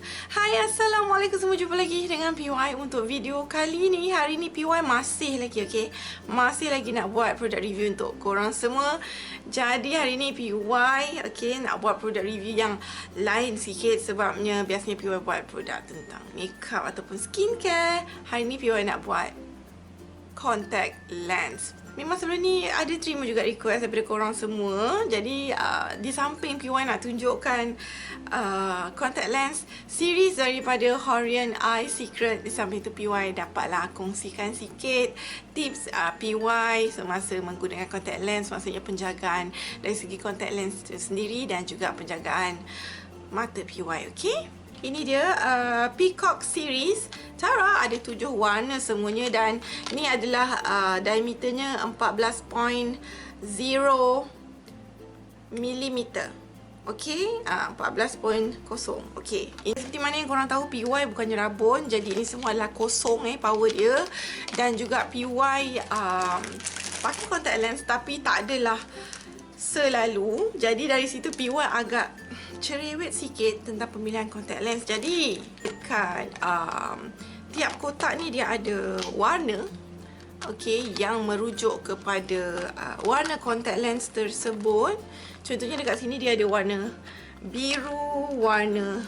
Hai Assalamualaikum. Semua Jumpa lagi dengan PY Untuk video kali ni. Hari ni PY masih lagi okay Masih lagi nak buat product review Untuk korang semua. Jadi hari ni PY okay, Nak buat product review yang Lain sikit Sebabnya biasanya PY buat produk Tentang makeup ataupun skincare. Hari ni PY nak buat Contact lens Memang sebelum ni ada terima juga request daripada korang semua Jadi uh, di samping PY nak tunjukkan uh, contact lens series daripada Horian Eye Secret Di samping tu PY dapatlah kongsikan sikit tips uh, PY semasa menggunakan contact lens Maksudnya penjagaan dari segi contact lens sendiri dan juga penjagaan mata PY okay? Ini dia uh, Peacock Series Tara ada tujuh warna semuanya dan ini adalah uh, diameternya 14.0 mm. Okey, uh, 14.0. Okey. Ini seperti mana yang korang tahu PY bukannya rabun. Jadi ini semua adalah kosong eh power dia dan juga PY um, pakai contact lens tapi tak adalah selalu. Jadi dari situ PY agak cerewet sikit tentang pemilihan contact lens. Jadi, dekat um, tiap kotak ni dia ada warna okay, yang merujuk kepada uh, warna contact lens tersebut. Contohnya dekat sini dia ada warna biru, warna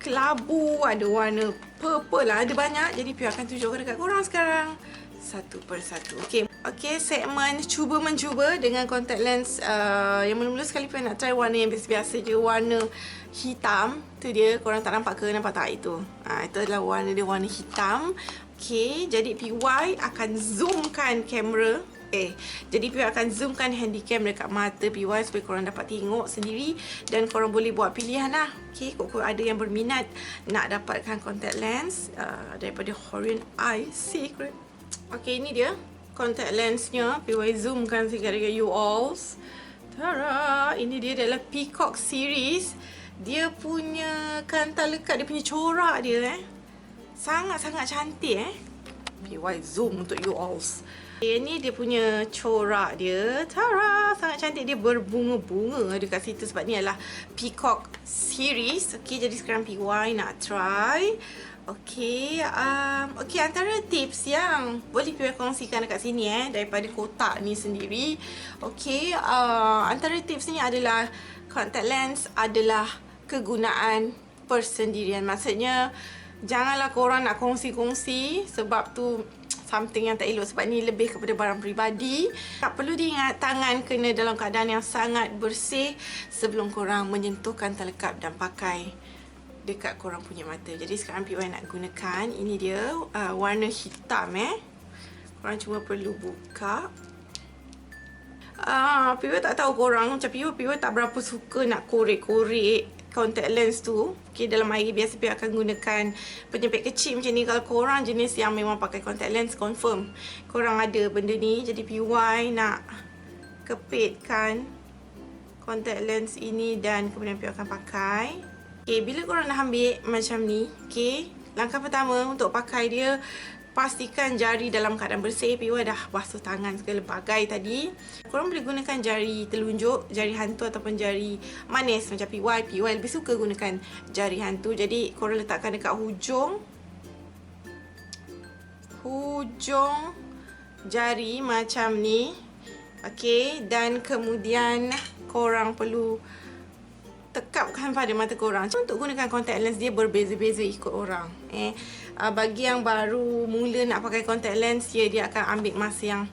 kelabu, ada warna purple lah. Ada banyak. Jadi, Pio akan tunjukkan dekat korang sekarang satu persatu. Okey. Okey, segmen cuba mencuba dengan contact lens uh, yang mula-mula sekali pun nak try warna yang biasa-biasa je, warna hitam. Tu dia, korang tak nampak ke? Nampak tak itu? Ha, itu adalah warna dia, warna hitam. Okey, jadi PY akan zoomkan kamera Eh, jadi PY akan zoomkan handycam dekat mata PY supaya korang dapat tengok sendiri dan korang boleh buat pilihan lah. Okay, kok ada yang berminat nak dapatkan contact lens uh, daripada Horian Eye Secret. Okay, ini dia contact lensnya. PY zoomkan sikit dekat you all. Tara, ini dia adalah Peacock series. Dia punya kantar lekat, dia punya corak dia eh. Sangat-sangat cantik eh. PY zoom untuk you all. Okay, ini dia punya corak dia. Tara, sangat cantik. Dia berbunga-bunga dekat situ sebab ni adalah Peacock series. Okay, jadi sekarang PY nak try. Okey, um, okey antara tips yang boleh kita kongsikan dekat sini eh daripada kotak ni sendiri. Okey, uh, antara tips ni adalah contact lens adalah kegunaan persendirian. Maksudnya janganlah korang nak kongsi-kongsi sebab tu something yang tak elok sebab ni lebih kepada barang peribadi. Tak perlu diingat tangan kena dalam keadaan yang sangat bersih sebelum korang menyentuhkan telekap dan pakai dekat korang punya mata. Jadi sekarang PY nak gunakan ini dia uh, warna hitam eh. Korang cuma perlu buka. Ah, uh, PY tak tahu korang macam PY, PY tak berapa suka nak korek-korek contact lens tu. Okay, dalam air biasa PY akan gunakan penyepit kecil macam ni. Kalau korang jenis yang memang pakai contact lens, confirm korang ada benda ni. Jadi PY nak kepitkan contact lens ini dan kemudian PY akan pakai. Okay, bila korang dah ambil macam ni, okay, langkah pertama untuk pakai dia, pastikan jari dalam keadaan bersih. PY dah basuh tangan segala bagai tadi. Korang boleh gunakan jari telunjuk, jari hantu ataupun jari manis macam PY. PY lebih suka gunakan jari hantu. Jadi, korang letakkan dekat hujung. Hujung jari macam ni. Okay, dan kemudian korang perlu tekapkan pada mata korang. Untuk gunakan contact lens dia berbeza-beza ikut orang. Eh, uh, bagi yang baru mula nak pakai contact lens dia dia akan ambil masa yang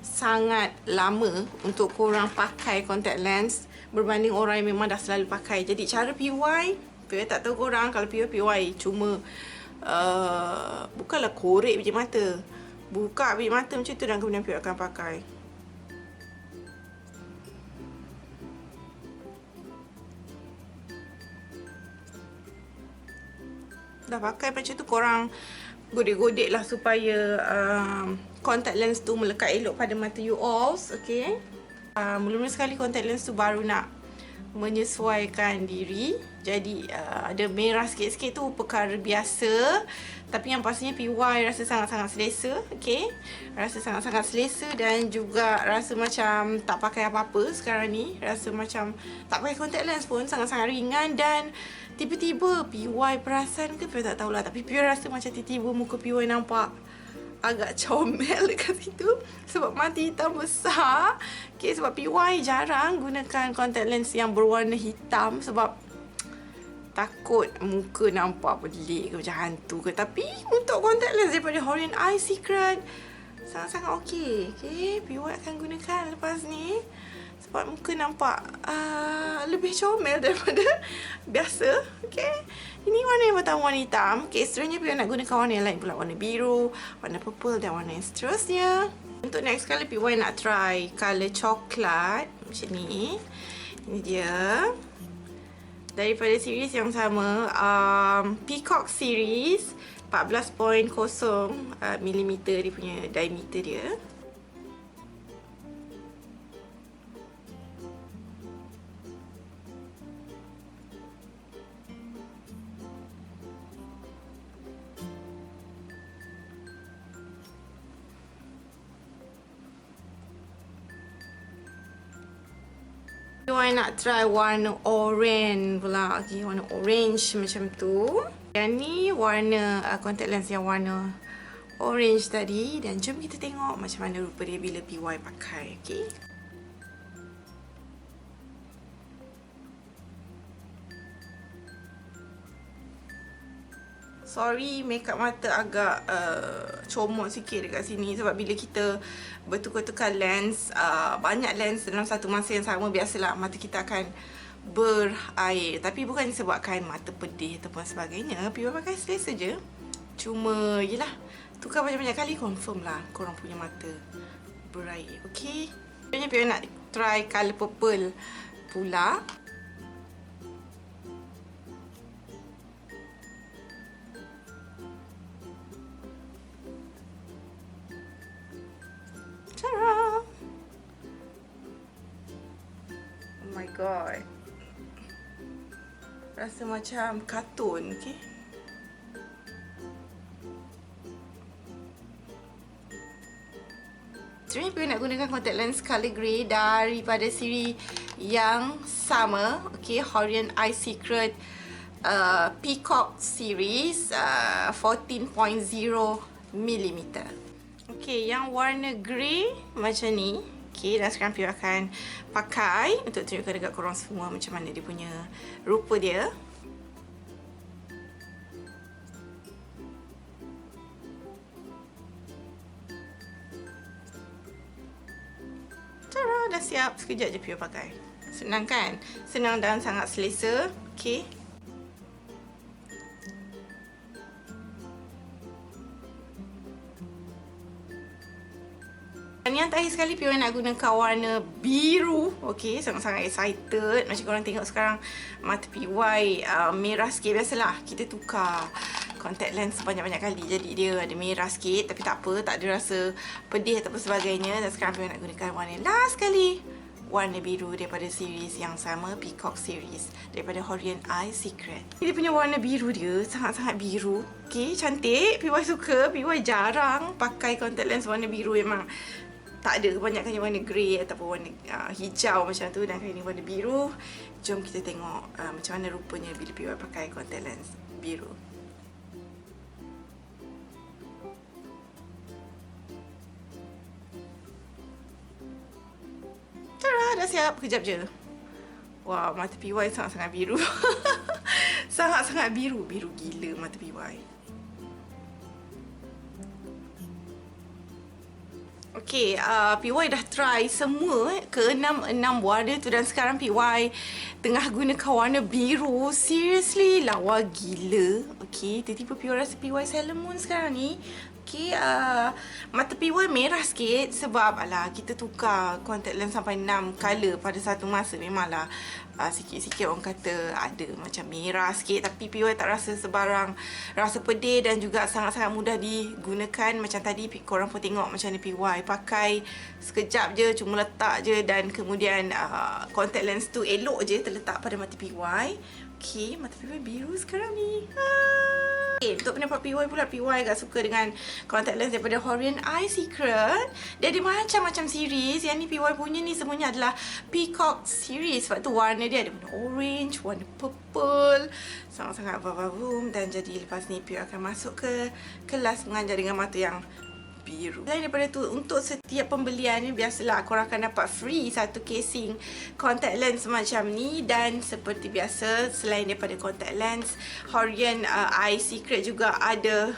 sangat lama untuk korang pakai contact lens berbanding orang yang memang dah selalu pakai. Jadi cara PY, PY tak tahu korang kalau PY PY cuma uh, bukanlah korek biji mata. Buka biji mata macam tu dan kemudian PY akan pakai. Dah pakai macam tu korang godek-godek lah supaya um, contact lens tu melekat elok pada mata you all okay? Uh, mula-mula sekali contact lens tu baru nak menyesuaikan diri. Jadi uh, ada merah sikit-sikit tu perkara biasa. Tapi yang pastinya PY rasa sangat-sangat selesa okay rasa sangat-sangat selesa dan juga rasa macam tak pakai apa-apa sekarang ni. Rasa macam tak pakai contact lens pun sangat-sangat ringan dan tiba-tiba PY perasan ke? PY tak tahulah. Tapi PY rasa macam tiba-tiba muka PY nampak agak comel dekat situ sebab mata hitam besar. Okay, sebab PY jarang gunakan contact lens yang berwarna hitam sebab takut muka nampak pelik ke macam hantu ke. Tapi untuk contact lens daripada Horian Eye Secret sangat-sangat okey. Okey PY akan gunakan lepas ni sebab muka nampak uh, lebih comel daripada biasa. Okey ini warna yang pertama warna hitam. Okey seterusnya PY nak gunakan warna yang lain pula. Warna biru warna purple dan warna yang seterusnya. Untuk next kali PY nak try colour coklat macam ni. Ini dia. Daripada series yang sama um, Peacock series 14.0 uh, dia punya diameter dia I nak try warna orange pula. Okay, warna orange macam tu. Yang ni warna uh, contact lens yang warna orange tadi. Dan jom kita tengok macam mana rupa dia bila PY pakai. Okay. Sorry, makeup mata agak uh, comot sikit dekat sini sebab bila kita bertukar-tukar lens, uh, banyak lens dalam satu masa yang sama, biasalah mata kita akan berair. Tapi bukan disebabkan mata pedih ataupun sebagainya. Piwa pakai selesa je. Cuma, yelah, tukar banyak-banyak kali confirm lah korang punya mata berair. Okay? Sebenarnya Piwa nak try colour purple pula. Macam kartun, okey. Sebenarnya saya nak gunakan contact lens color grey daripada siri yang sama, okey, Horian Eye Secret uh, Peacock series uh, 14.0 mm. Okey, yang warna grey macam ni. Okay, dan sekarang Pio akan pakai untuk tunjukkan dekat korang semua macam mana dia punya rupa dia. Siap. Sekejap je Pio pakai. Senang kan? Senang dan sangat selesa. Okay. yang terakhir sekali Pion nak gunakan warna biru Okay, sangat-sangat excited Macam korang tengok sekarang Mata PY uh, merah sikit Biasalah, kita tukar contact lens banyak-banyak kali Jadi dia ada merah sikit Tapi tak apa, tak ada rasa pedih ataupun sebagainya Dan sekarang Pion nak gunakan warna last sekali warna biru daripada series yang sama Peacock series daripada Horian Eye Secret. Dia punya warna biru dia sangat-sangat biru. Okay, cantik. PY suka. PY jarang pakai contact lens warna biru memang tak ada kebanyakannya warna grey ataupun warna uh, hijau macam tu dan kali ni warna biru jom kita tengok uh, macam mana rupanya bila PY pakai contact lens biru dah siap kejap je Wah, mata PY sangat-sangat biru Sangat-sangat biru Biru gila mata PY Okay, uh, PY dah try semua ke enam enam warna tu dan sekarang PY tengah gunakan warna biru. Seriously, lawa gila. Okay, tiba-tiba PY rasa PY Sailor Moon sekarang ni. Okay, uh, mata PY merah sikit sebab alah, kita tukar contact lens sampai 6 color pada satu masa. Memanglah uh, sikit-sikit orang kata ada macam merah sikit. Tapi PY tak rasa sebarang rasa pedih dan juga sangat-sangat mudah digunakan. Macam tadi korang pun tengok macam ni PY pakai sekejap je, cuma letak je dan kemudian uh, contact lens tu elok je terletak pada mata PY. Okay, mata PY biru sekarang ni. Ah. Okay, untuk pendapat PY pula, PY agak suka dengan contact lens daripada Horian Eye Secret. Dia ada macam-macam series. Yang ni PY punya ni semuanya adalah Peacock series. Sebab tu warna dia ada warna orange, warna purple. Sangat-sangat vavavoom. Dan jadi lepas ni PY akan masuk ke kelas mengajar dengan mata yang biru. Selain daripada tu, untuk setiap pembelian ni biasalah korang akan dapat free satu casing contact lens macam ni dan seperti biasa selain daripada contact lens, Horian uh, Eye Secret juga ada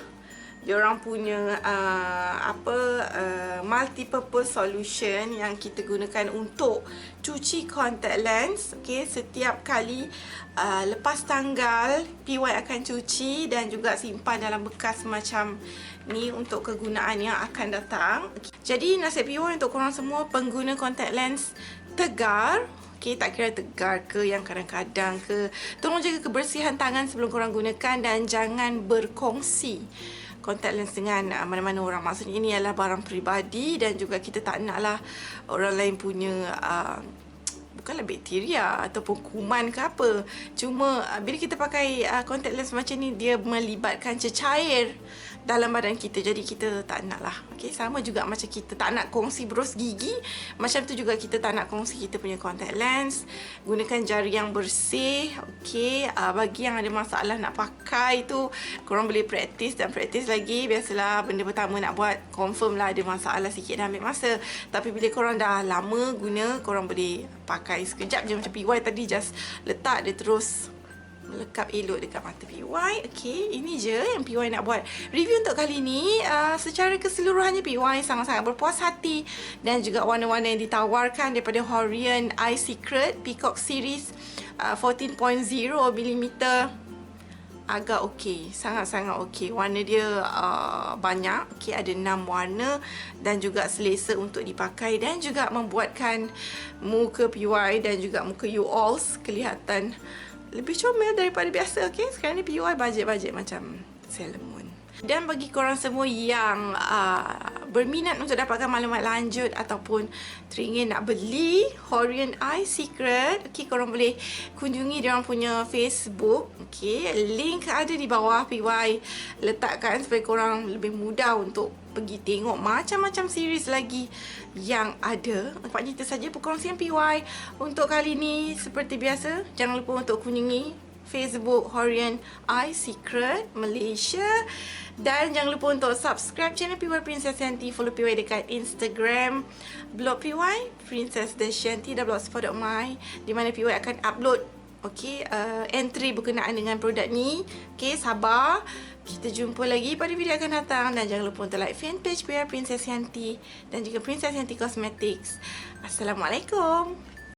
diorang punya uh, apa uh, multi-purpose solution yang kita gunakan untuk cuci contact lens okey setiap kali uh, lepas tanggal PY akan cuci dan juga simpan dalam bekas macam ni untuk kegunaan yang akan datang okay. jadi nasihat PY untuk korang semua pengguna contact lens tegar Okay, tak kira tegar ke yang kadang-kadang ke Tolong jaga kebersihan tangan sebelum korang gunakan Dan jangan berkongsi contact lens dengan uh, mana-mana orang. Maksudnya ini adalah barang peribadi dan juga kita tak naklah orang lain punya uh, bukanlah bakteria ataupun kuman ke apa. Cuma uh, bila kita pakai uh, contact lens macam ni dia melibatkan cecair dalam badan kita jadi kita tak nak lah okay? sama juga macam kita tak nak kongsi bros gigi macam tu juga kita tak nak kongsi kita punya contact lens gunakan jari yang bersih okay? uh, bagi yang ada masalah nak pakai tu korang boleh praktis dan praktis lagi biasalah benda pertama nak buat confirm lah ada masalah sikit dan ambil masa tapi bila korang dah lama guna korang boleh pakai sekejap je macam PY tadi just letak dia terus melekap elok dekat mata PY. Okay, ini je yang PY nak buat. Review untuk kali ni, uh, secara keseluruhannya PY sangat-sangat berpuas hati dan juga warna-warna yang ditawarkan daripada Horian Eye Secret Peacock Series uh, 14.0mm agak okey, sangat-sangat okey. Warna dia uh, banyak, okey ada 6 warna dan juga selesa untuk dipakai dan juga membuatkan muka PY dan juga muka you all kelihatan lebih comel daripada biasa okay? Sekarang ni PUI bajet-bajet macam Sailor Moon dan bagi korang semua yang uh, berminat untuk dapatkan maklumat lanjut ataupun teringin nak beli Horian Eye Secret, okay, korang boleh kunjungi dia orang punya Facebook. Okay, link ada di bawah PY letakkan supaya korang lebih mudah untuk pergi tengok macam-macam series lagi yang ada. Nampaknya itu saja perkongsian PY untuk kali ini. Seperti biasa, jangan lupa untuk kunjungi Facebook Horian Eye Secret Malaysia. Dan jangan lupa untuk subscribe channel PY Princess Yanti follow PY dekat Instagram. Blog PY Princess Yanti dan blogspot.my di mana PY akan upload okay, uh, entry berkenaan dengan produk ni. Okay, sabar. Kita jumpa lagi pada video akan datang. Dan jangan lupa untuk like fanpage PY Princess Yanti dan juga Princess Yanti Cosmetics. Assalamualaikum